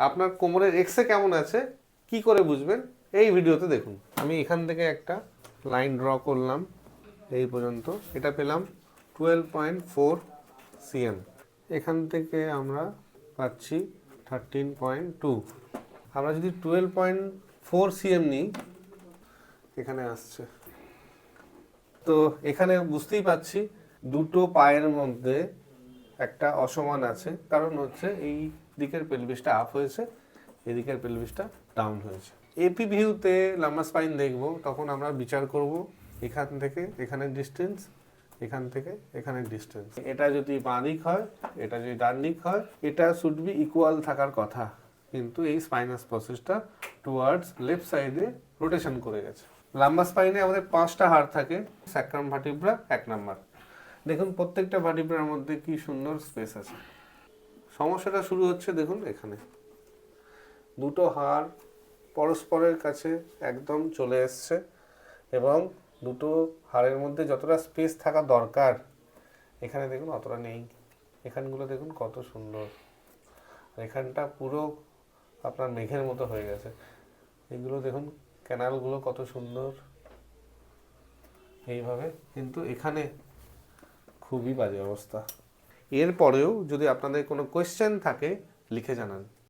আপনার কোমরের এক্সে কেমন আছে, কি করে বুঝবেন, এই ভিডিওতে দেখুন। আমি এখান থেকে একটা লাইন ড্র করলাম, এই পর্যন্ত। এটা পেলাম টুয়েলভ পয়েন্ট ফোর সিএম এখান থেকে আমরা পাচ্ছি থার্টিন পয়েন্ট টু আমরা যদি টুয়েলভ পয়েন্ট ফোর সিএম নিই, এখানে আসছে। তো এখানে বুঝতেই পাচ্ছি দুটো পায়ের মধ্যে একটা অসমান আছে, কারণ হচ্ছে এই দিকের পেলভিসটা আপ হয়েছে, এদিকের পেলভিসটা ডাউন হয়েছে। এপি ভিউতে লাম্বা স্পাইন দেখব, তখন আমরা বিচার করব এখান থেকে এখানের ডিস্টেন্স এখান থেকে এখানের ডিস্টেন্স এটা যদি বাঁ দিক হয়, এটা যদি ডান দিক হয়, এটা শুড বি ইকুয়াল থাকার কথা। কিন্তু এই স্পাইনাস প্রসেসটা টুয়ার্ডস লেফট সাইডে রোটেশন করে গেছে। লাম্বা স্পাইনে আমাদের পাঁচটা হাড় থাকে স্যাক্রাম ভার্টিব্রা এক নাম্বার। দেখুন, প্রত্যেকটা ভার্টিব্রার মধ্যে কি সুন্দর স্পেস আছে। সমস্যাটা শুরু হচ্ছে দেখুন এখানে। দুটো হাড় পরস্পরের কাছে একদম চলে এসছে এবং দুটো হাড়ের মধ্যে যতটা স্পেস থাকা দরকার, এখানে দেখুন অতটা নেই। এখানগুলো দেখুন কত সুন্দর। এখানটা পুরো আপনার মেঘের মতো হয়ে গেছে। এগুলো দেখুন ক্যানালগুলো কত সুন্দর। এইভাবে। কিন্তু এখানে খুবই বাজে অবস্থা। এরপরেও যদি আপনাদের কোনো কোয়েশ্চেন থাকে লিখে জানান।